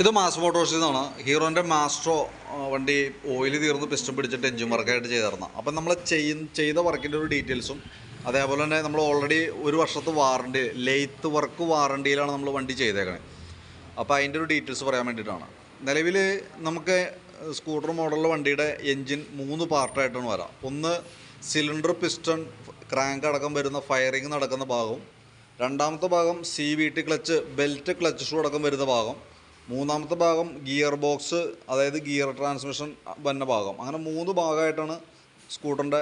ഇത് മാസ് മോട്ടോഴ്സിൽ നിന്നാണ് ഹീറോന്റെ മാസ്ട്രോ വണ്ടി ഓയിൽ തീർന്ന് പിസ്റ്റം പിടിച്ചിട്ട് എഞ്ചിൻ വർക്കായിട്ട് ചെയ്തിരുന്നത് അപ്പം നമ്മൾ ചെയ്ത വർക്കിന്റെ ഒരു ഡീറ്റെയിൽസും അതേപോലെ തന്നെ നമ്മൾ ഓൾറെഡി ഒരു വർഷത്തെ വാറണ്ടി ലെയ്ത്ത് വർക്ക് വാറണ്ടിയിലാണ് നമ്മൾ വണ്ടി ചെയ്തേക്കണേ. അപ്പോൾ അതിന്റെ ഒരു ഡീറ്റെയിൽസ് പറയാൻ വേണ്ടിയിട്ടാണ്. നിലവിൽ നമുക്ക് സ്കൂട്ടർ മോഡലിലെ വണ്ടിയുടെ എഞ്ചിൻ മൂന്ന് പാർട്ടായിട്ടാണ് വരാം. ഒന്ന് സിലിണ്ടർ പിസ്റ്റൺ ക്രാങ്ക് അടക്കം വരുന്ന ഫയറിങ് നടക്കുന്ന ഭാഗവും രണ്ടാമത്തെ ഭാഗം C V T clutch belt clutch shoe അടക്കം വരുന്ന ഭാഗം. മൂന്നാമത്തെ ഭാഗം ഗിയർ ബോക്സ് അതായത് ഗിയർ ട്രാൻസ്മിഷൻ വന്ന ഭാഗം. അങ്ങനെ മൂന്ന് ഭാഗമായിട്ടാണ് സ്കൂട്ടറിന്റെ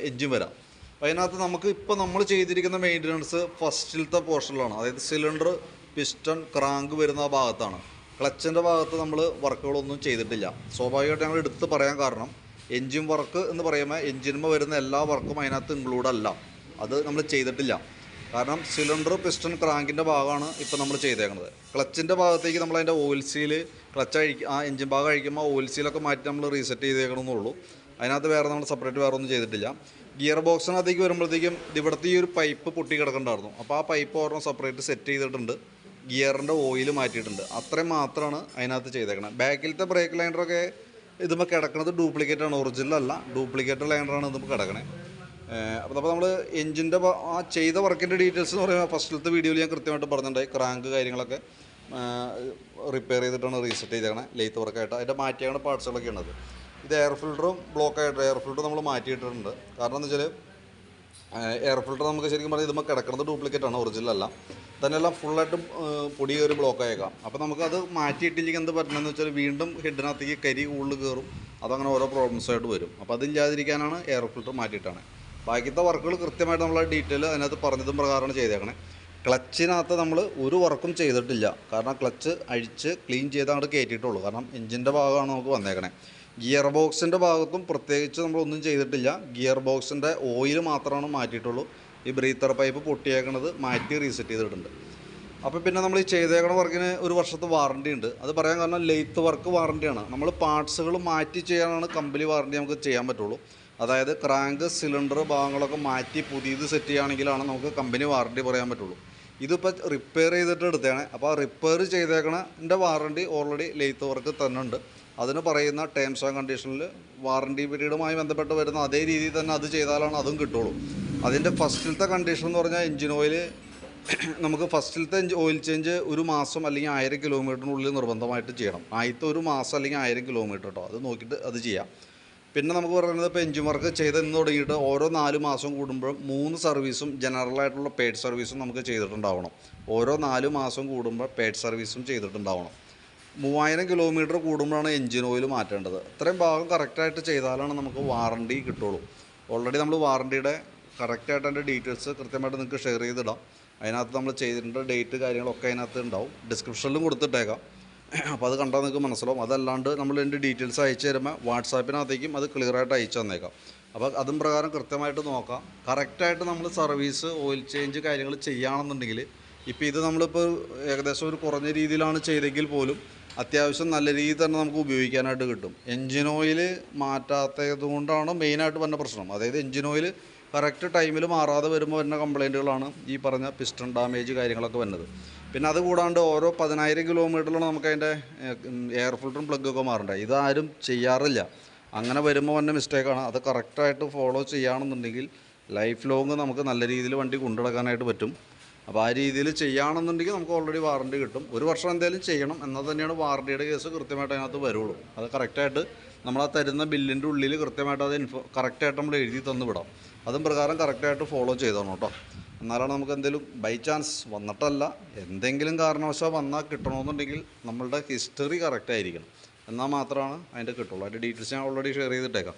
എഞ്ചിൻ വരാം. അപ്പോൾ അതിനകത്ത് നമുക്ക് ഇപ്പോൾ നമ്മൾ ചെയ്തിരിക്കുന്ന മെയിന്റനൻസ് ഫസ്റ്റിലത്തെ പോർഷനിലാണ്. അതായത് സിലിണ്ടർ പിസ്റ്റൺ ക്രാങ്ക് വരുന്ന ഭാഗത്താണ്. ക്ലച്ചിന്റെ ഭാഗത്ത് നമ്മൾ വർക്കുകളൊന്നും ചെയ്തിട്ടില്ല. സ്വാഭാവികമായിട്ട് ഞങ്ങൾ എടുത്ത് പറയാൻ കാരണം എൻജിൻ വർക്ക് എന്ന് പറയുമ്പോൾ എൻജിനുമ്പോൾ വരുന്ന എല്ലാ വർക്കും അതിനകത്ത് ഇൻക്ലൂഡ് അല്ല. അത് നമ്മൾ ചെയ്തിട്ടില്ല. കാരണം സിലിണ്ടർ പിസ്റ്റൺ ക്രാങ്കിന്റെ ഭാഗമാണ് ഇപ്പോൾ നമ്മൾ ചെയ്തേക്കുന്നത് ക്ലച്ചിന്റെ ഭാഗത്തേക്ക് നമ്മൾ അതിന്റെ ഓയിൽ സീൽ ക്ലച്ച് അഴിക്കുക ആ എഞ്ചിൻ ഭാഗം അഴിക്കുമ്പോൾ ഓയിൽ സീലൊക്കെ മാറ്റി നമ്മൾ റീസെറ്റ് ചെയ്തേക്കണമെന്നുള്ളൂ. അതിനകത്ത് വേറെ നമ്മൾ സെപ്പറേറ്റ് വേറെ ഒന്നും ചെയ്തിട്ടില്ല. ഗിയർ ബോക്സിനകത്തേക്ക് വരുമ്പോഴത്തേക്കും ഇവിടുത്തെ ഈ ഒരു പൈപ്പ് പൊട്ടി കിടക്കണ്ടായിരുന്നു. അപ്പോൾ ആ പൈപ്പ് ഓർമ്മ സെപ്പറേറ്റ് സെറ്റ് ചെയ്തിട്ടുണ്ട്. ഗിയറിന്റെ ഓയിൽ മാറ്റിയിട്ടുണ്ട്. അത്രയും മാത്രമാണ് അതിനകത്ത് ചെയ്തേക്കുന്നത് ബാക്കിലത്തെ ബ്രേക്ക് ലൈനറൊക്കെ ഇതുമ്പോൾ കിടക്കുന്നത് ഡ്യൂപ്ലിക്കേറ്റ് ആണ്. ഒറിജിനൽ അല്ല. ഡ്യൂപ്ലിക്കേറ്റ് ലൈനറാണ് ഇതുമ്പോൾ കിടക്കണേ. അപ്പോൾ അപ്പോൾ നമ്മൾ എഞ്ചിന്റെ ആ ചെയ്ത വർക്കിന്റെ ഡീറ്റെയിൽസ് എന്ന് പറയുമ്പോൾ ഫസ്റ്റിലത്തെ വീഡിയോയിൽ ഞാൻ കൃത്യമായിട്ട് പറഞ്ഞിട്ടുണ്ടായി ക്രാങ്ക് കാര്യങ്ങളൊക്കെ റിപ്പയർ ചെയ്തിട്ടാണ് റീസെറ്റ് ചെയ്തേക്കണേ ലെയ്ത്ത് വർക്കായിട്ട് അതിന്റെ മാറ്റിയാണ് പാർട്സുകളൊക്കെ ഉള്ളത് ഇത് എയർ ഫിൽറ്ററും ബ്ലോക്ക് ആയിട്ട് എയർ ഫിൽറ്റർ നമ്മൾ മാറ്റിയിട്ടുണ്ട് കാരണം എന്ന് വെച്ചാൽ എയർ ഫിൽറ്റർ നമുക്ക് ശരിക്കും പറഞ്ഞാൽ ഇതുമ്പോൾ കിടക്കുന്നത് ഡ്യൂപ്ലിക്കേറ്റ് ആണ് ഒറിജിനൽ അല്ല. തന്നെല്ലാം ഫുള്ളായിട്ട് പൊടി കയറി ബ്ലോക്ക് ആയേക്കാം. അപ്പോൾ നമുക്കത് മാറ്റിയിട്ടില്ലെങ്കിൽ എന്ത് പറ്റണമെന്ന് വെച്ചാൽ വീണ്ടും ഹെഡിനകത്തേക്ക് കരി ഉള്ളിൽ കയറും അതങ്ങനെ ഓരോ പ്രോബ്ലംസ് ആയിട്ട് വരും. അപ്പോൾ അതില്ലാതിരിക്കാനാണ് എയർ ഫിൽറ്റർ മാറ്റിയിട്ടാണ്. ബാക്കിത്തെ വർക്കുകൾ കൃത്യമായിട്ട് നമ്മൾ ഡീറ്റെയിൽ അതിനകത്ത് പറഞ്ഞതും പ്രകാരമാണ് ചെയ്തേക്കണേ. ക്ലച്ചിനകത്ത് നമ്മൾ ഒരു വർക്കും ചെയ്തിട്ടില്ല. കാരണം ക്ലച്ച് അഴിച്ച് ക്ലീൻ ചെയ്ത് അങ്ങോട്ട് കയറ്റിയിട്ടുള്ളൂ കാരണം എഞ്ചിന്റെ ഭാഗമാണ് നമുക്ക് വന്നേക്കണേ. ഗിയർ ബോക്സിന്റെ ഭാഗത്തും പ്രത്യേകിച്ച് നമ്മളൊന്നും ചെയ്തിട്ടില്ല. ഗിയർ ബോക്സിന്റെ ഓയിൽ മാത്രമാണ് മാറ്റിയിട്ടുള്ളൂ. ഈ ബ്രീത്തർ പൈപ്പ് പൊട്ടിയേക്കണത് മാറ്റി റീസെറ്റ് ചെയ്തിട്ടുണ്ട്. അപ്പോൾ പിന്നെ നമ്മൾ ഈ ചെയ്തേക്കണ വർക്കിന് ഒരു വർഷത്തെ വാറണ്ടി ഉണ്ട്. അത് പറയാൻ കാരണം ലെയ്ത്ത് വർക്ക് വാറണ്ടിയാണ്. നമ്മൾ പാർട്സുകൾ മാറ്റി ചെയ്യാനാണ് കമ്പനി വാറണ്ടി നമുക്ക് ചെയ്യാൻ പറ്റുള്ളൂ. അതായത് ക്രാങ്ക് സിലിണ്ടർ ഭാഗങ്ങളൊക്കെ മാറ്റി പുതിയത് സെറ്റ് ചെയ്യുകയാണെങ്കിലാണ് നമുക്ക് കമ്പനി വാറണ്ടി പറയാൻ പറ്റുള്ളൂ. ഇതിപ്പോൾ റിപ്പയർ ചെയ്തിട്ട് എടുത്തതാണ്. അപ്പോൾ ആ റിപ്പയർ ചെയ്തേക്കണതിന്റെ വാറണ്ടി ഓൾറെഡി ലെയ്ത്ത് വർക്ക് തന്നെ ഉണ്ട്. അതിന് പറയുന്ന ടേംസ് ആൻഡ് കണ്ടീഷനിൽ വാറണ്ടി പീരീഡുമായി ബന്ധപ്പെട്ട് വരുന്ന അതേ രീതിയിൽ തന്നെ അത് ചെയ്താലാണ് അതും കിട്ടുള്ളൂ. അതിന്റെ ഫസ്റ്റിലത്തെ കണ്ടീഷൻ എന്ന് പറഞ്ഞാൽ എഞ്ചിൻ ഓയിൽ നമുക്ക് ഫസ്റ്റിലത്തെ ഓയിൽ ചേഞ്ച് ഒരു മാസം അല്ലെങ്കിൽ ആയിരം കിലോമീറ്ററിനുള്ളിൽ നിർബന്ധമായിട്ട് ചെയ്യണം. ആദ്യത്തെ ഒരു മാസം അല്ലെങ്കിൽ ആയിരം കിലോമീറ്റർ കേട്ടോ അത് നോക്കിയിട്ട് അത് ചെയ്യാം. പിന്നെ നമുക്ക് പറയുന്നത് ഇപ്പോൾ എഞ്ചിൻ വർക്ക് ചെയ്ത് ഇന്ന് തുടങ്ങിയിട്ട് ഓരോ നാല് മാസം കൂടുമ്പോഴും മൂന്ന് സർവീസും ജനറൽ ആയിട്ടുള്ള പെയ്ഡ് സർവീസും നമുക്ക് ചെയ്തിട്ടുണ്ടാവണം. ഓരോ നാല് മാസം കൂടുമ്പോൾ പെയ്ഡ് സർവീസും ചെയ്തിട്ടുണ്ടാവണം. മൂവായിരം കിലോമീറ്റർ കൂടുമ്പോഴാണ് എഞ്ചിൻ ഓയിൽ മാറ്റേണ്ടത്. ഇത്രയും ഭാഗം കറക്റ്റായിട്ട് ചെയ്താലാണ് നമുക്ക് വാറണ്ടി കിട്ടുള്ളൂ. ഓൾറെഡി നമ്മൾ വാറണ്ടിയുടെ കറക്റ്റായിട്ട് അതിന്റെ ഡീറ്റെയിൽസ് കൃത്യമായിട്ട് നിങ്ങൾക്ക് ഷെയർ ചെയ്തിടാം. അതിനകത്ത് നമ്മൾ ചെയ്തിട്ടുണ്ട് ഡേറ്റ് കാര്യങ്ങളൊക്കെ അതിനകത്ത് ഉണ്ടാവും. ഡിസ്ക്രിപ്ഷനിലും കൊടുത്തിട്ടേക്കാം. അപ്പോൾ അത് കണ്ടാൽ നിങ്ങൾക്ക് മനസ്സിലാവും. അതല്ലാണ്ട് നമ്മൾ എന്റെ ഡീറ്റെയിൽസ് അയച്ചു തരുമ്പോൾ വാട്സാപ്പിനകത്തേക്കും അത് ക്ലിയറായിട്ട് അയച്ചു തന്നേക്കാം. അപ്പോൾ അതും പ്രകാരം കൃത്യമായിട്ട് നോക്കാം. കറക്റ്റായിട്ട് നമ്മൾ സർവീസ് ഓയിൽ ചേഞ്ച് കാര്യങ്ങൾ ചെയ്യുകയാണെന്നുണ്ടെങ്കിൽ ഇപ്പോൾ ഇത് നമ്മളിപ്പോൾ ഏകദേശം ഒരു കുറഞ്ഞ രീതിയിലാണ് ചെയ്തെങ്കിൽ പോലും അത്യാവശ്യം നല്ല രീതിയിൽ തന്നെ നമുക്ക് ഉപയോഗിക്കാനായിട്ട് കിട്ടും. എൻജിൻ ഓയിൽ മാറ്റാത്തത് കൊണ്ടാണ് മെയിനായിട്ട് വന്ന പ്രശ്നം. അതായത് എൻജിൻ ഓയിൽ കറക്റ്റ് ടൈമിൽ മാറാതെ വരുമ്പോൾ വരുന്ന കംപ്ലൈന്റുകളാണ് ഈ പറഞ്ഞ പിസ്റ്റൺ ഡാമേജ് കാര്യങ്ങളൊക്കെ വരുന്നത്. പിന്നെ അത് കൂടാണ്ട് ഓരോ പതിനായിരം കിലോമീറ്ററിലാണ് നമുക്ക് അതിന്റെ എയർ ഫിൽറ്ററും പ്ലഗൊക്കെ മാറേണ്ടത് ഇതാരും ചെയ്യാറില്ല. അങ്ങനെ വരുമ്പോൾ തന്നെ മിസ്റ്റേക്കാണ് അത് കറക്റ്റായിട്ട് ഫോളോ ചെയ്യുകയാണെന്നുണ്ടെങ്കിൽ ലൈഫ് ലോങ് നമുക്ക് നല്ല രീതിയിൽ വണ്ടി കൊണ്ടുനടക്കാനായിട്ട് പറ്റും. അപ്പോൾ ആ രീതിയിൽ ചെയ്യുകയാണെന്നുണ്ടെങ്കിൽ നമുക്ക് ഓൾറെഡി വാറണ്ടി കിട്ടും. ഒരു വർഷം എന്തായാലും ചെയ്യണം. എന്നാൽ തന്നെയാണ് വാറണ്ടിയുടെ കേസ് കൃത്യമായിട്ട് അതിനകത്ത് വരുള്ളൂ. അത് കറക്റ്റായിട്ട് നമ്മൾ ആ തരുന്ന ബില്ലിന്റെ ഉള്ളിൽ കൃത്യമായിട്ട് അത് ഇൻഫോ കറക്റ്റായിട്ട് നമ്മൾ എഴുതി തന്നു വിടാം. അതും പ്രകാരം കറക്റ്റായിട്ട് ഫോളോ ചെയ്തോണം കേട്ടോ. എന്നാലാണ് നമുക്ക് എന്തെങ്കിലും ബൈ ചാൻസ് വന്നിട്ടല്ല. എന്തെങ്കിലും കാരണവശാൽ വന്നാൽ കിട്ടണമെന്നുണ്ടെങ്കിൽ നമ്മളുടെ ഹിസ്റ്ററി കറക്റ്റ് ആയിരിക്കണം. എന്നാൽ മാത്രമാണ് അതിന്റെ കിട്ടുള്ളൂ. അതിന്റെ ഡീറ്റെയിൽസ് ഞാൻ ഓൾറെഡി ഷെയർ ചെയ്തിട്ടേക്കാം.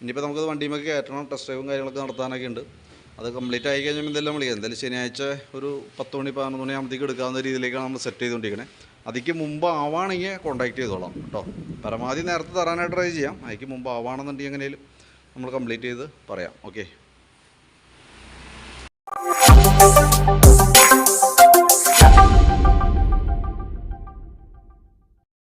ഇനിയിപ്പോൾ നമുക്ക് വണ്ടിയുമൊക്കെ കയറ്റണം ടെസ്റ്റ് ഡ്രൈവും കാര്യങ്ങളൊക്കെ നടത്താനൊക്കെ ഉണ്ട്. അത് കംപ്ലീറ്റ് ആയി കഴിഞ്ഞാൽ എന്തെല്ലാം വിളിക്കാം? എന്തായാലും ശനിയാഴ്ച ഒരു പത്ത് മണി പതിനൊന്ന് മണി ആകുമ്പോഴത്തേക്ക് എടുക്കാവുന്ന രീതിയിലേക്കാണ് നമ്മൾ സെറ്റ് ചെയ്തുകൊണ്ടിരിക്കുന്നത് അതിക്ക് മുമ്പ് ആവാണെങ്കിൽ കോൺടാക്ട് ചെയ്തോളാം കേട്ടോ. പരമാവധി നേരത്തെ തരാനായിട്ട് ട്രൈ ചെയ്യാം. അതിക്ക് മുമ്പ് ആവാണെന്നുണ്ടെങ്കിൽ എങ്ങനെയും നമ്മൾ കംപ്ലീറ്റ് ചെയ്ത് പറയാം. ഓക്കെ